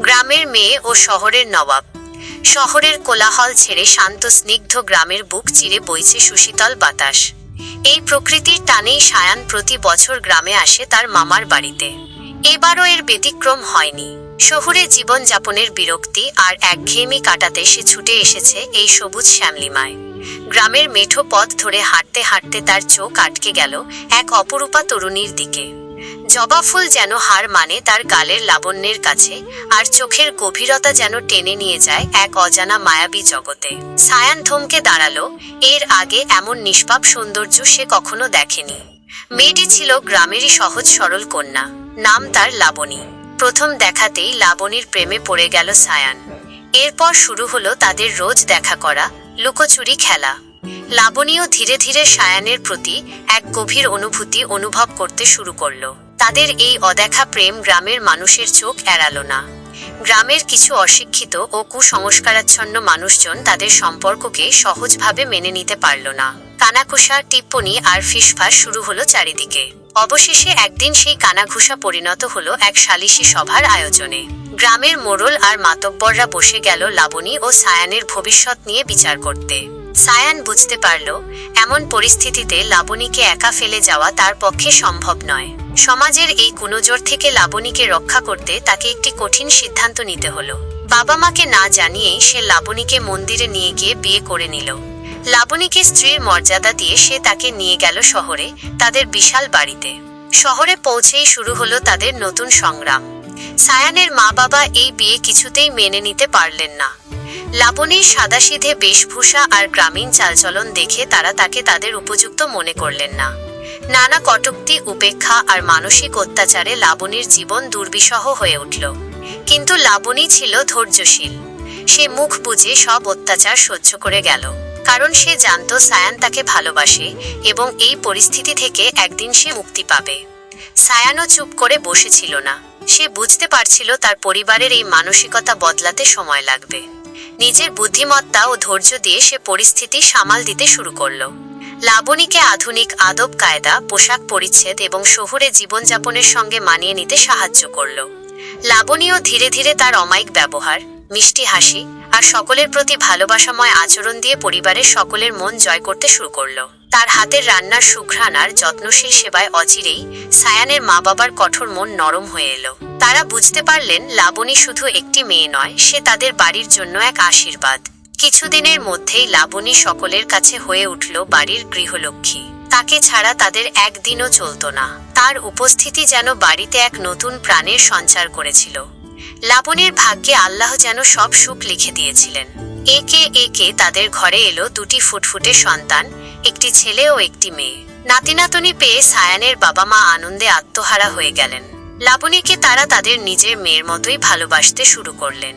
গ্রামের মেয়ে ও শহরের নবাব। শহরের কোলাহল ছেড়ে শান্ত, স্নিগ্ধ গ্রামের বুক চিরে বইছে সুশীতল বাতাস। এই প্রকৃতির টানেই সায়ান প্রতি বছর গ্রামে আসে তার মামার বাড়িতে। এবারও এর ব্যতিক্রম হয়নি। শহুরে জীবনযাপনের বিরক্তি আর একঘেয়েমি কাটাতে সে ছুটে এসেছে এই সবুজ শ্যামলিমায়। গ্রামের মেঠো পথ ধরে হাঁটতে হাঁটতে তার চোখ আটকে গেল এক অপরূপা তরুণীর দিকে। জবা ফুল যেন হার মানে তার গালের লাবণ্যের কাছে, আর চোখের গভীরতা যেন টেনে নিয়ে যায় এক অজানা মায়াবী জগতে। সায়ান থমকে দাঁড়াল, এর আগে এমন নিষ্পাপ সৌন্দর্য সে কখনো দেখেনি। মেয়েটি ছিল গ্রামেরই সহজ সরল কন্যা, নাম তার লাবণী। প্রথম দেখাতেই লাবণীর প্রেমে পড়ে গেল সায়ান। এরপর শুরু হলো তাদের রোজ দেখা করা, লুকোচুরি খেলা। লাবণীও ধীরে ধীরে সায়ানের প্রতি এক গভীর অনুভূতি অনুভব করতে শুরু করল। তাদের এই অদেখা প্রেম গ্রামের মানুষের চোখ এড়ালো না। গ্রামের কিছু অশিক্ষিত ও কুসংস্কারাচ্ছন্ন মানুষজন তাদের সম্পর্ককে সহজভাবে মেনে নিতে পারল না। কানাঘুষা, টিপ্পনি আর ফিসফাস শুরু হলো চারিদিকে। অবশেষে একদিন সেই কানাঘুষা পরিণত হলো এক সালিশি সভার আয়োজনে। গ্রামের মোড়ল আর মাতব্বররা বসে গেল লাবণী ও সায়ানের ভবিষ্যৎ নিয়ে বিচার করতে। সায়ান বুঝতে পারল, এমন পরিস্থিতিতে লাবণীকে একা ফেলে যাওয়া তার পক্ষে সম্ভব নয়। সমাজের এই কুনজর থেকে লাবণীকে রক্ষা করতে তাকে একটি কঠিন সিদ্ধান্ত নিতে হলো। বাবা মাকে না জানিয়েই সে লাবণীকে মন্দিরে নিয়ে গিয়ে বিয়ে করে নিল। লাবণীকে স্ত্রীর মর্যাদা দিয়ে সে তাকে নিয়ে গেল শহরে, তাদের বিশাল বাড়িতে। শহরে পৌঁছেই শুরু হলো তাদের নতুন সংগ্রাম। সায়ানের মা বাবা এই বিয়ে কিছুতেই মেনে নিতে পারলেন না। লাবণীর সাদাসিধে বেশভূষা আর গ্রামীণ চালচলন দেখে তারা তাকে তাদের উপযুক্ত মনে করলেন না। নানা কটুক্তি, উপেক্ষা আর মানসিক অত্যাচারে লাবণীর জীবন দুর্বিষহ হয়ে উঠল। কিন্তু লাবণী ছিল ধৈর্যশীল। সে মুখ বুঝে সব অত্যাচার সহ্য করে গেল। কারণ সে জানত সায়ান তাকে ভালোবাসে এবং এই পরিস্থিতি থেকে একদিন সে মুক্তি পাবে। সায়ানও চুপ করে বসেছিল না। সে বুঝতে পারছিল তার পরিবারের এই মানসিকতা বদলাতে সময় লাগবে। নিজের বুদ্ধিমত্তা ও ধৈর্য দিয়ে সে পরিস্থিতি সামাল দিতে শুরু করল। লাবণীকে আধুনিক আদব কায়দা, পোশাক পরিচ্ছেদ এবং শহুরে জীবনযাপনের সঙ্গে মানিয়ে নিতে সাহায্য করল। লাবণীও ধীরে ধীরে তার অমায়িক ব্যবহার, মিষ্টি হাসি আর সকলের প্রতি ভালোবাসাময় আচরণ দিয়ে পরিবারের সকলের মন জয় করতে শুরু করল। তার হাতের রান্নার সুঘ্রাণ আর যত্নশীল সেবায় অচিরেই সায়ানের মা বাবার কঠোর মন নরম হয়ে এলো। তারা বুঝতে পারলেন লাবণী শুধু একটি মেয়ে নয়, সে তাদের বাড়ির জন্য এক আশীর্বাদ। কিছুদিনের মধ্যেই লাবণী সকলের কাছে হয়ে উঠল বাড়ির গৃহলক্ষ্মী। তাকে ছাড়া তাদের একদিনও চলতো না। তার উপস্থিতি যেন বাড়িতে এক নতুন প্রাণের সঞ্চার করেছিল। লাবণীর ভাগ্যে আল্লাহ যেন সব সুখ লিখে দিয়েছিলেন। একে একে তাদের ঘরে এলো দুটি ফুটফুটে সন্তান, একটি ছেলে ও একটি মেয়ে। নাতিনাতনি পেয়ে সায়ানের বাবা মা আনন্দে আত্মহারা হয়ে গেলেন। লাবণীকে তারা তাদের নিজের মেয়ের মতোই ভালোবাসতে শুরু করলেন।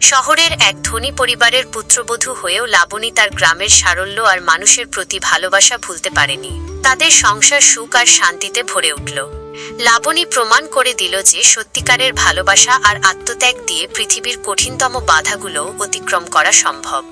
শহরের এক ধনী পরিবারের পুত্রবধূ হয়েও লাবণী তার গ্রামের সারল্য আর মানুষের প্রতি ভালোবাসা ভুলতে পারেনি। তাদের সংসার সুখ আর শান্তিতে ভরে উঠল। লাবণী প্রমাণ করে দিল যে সত্যিকারের ভালোবাসা আর আত্মত্যাগ দিয়ে পৃথিবীর কঠিনতম বাধাগুলো অতিক্রম করা সম্ভব।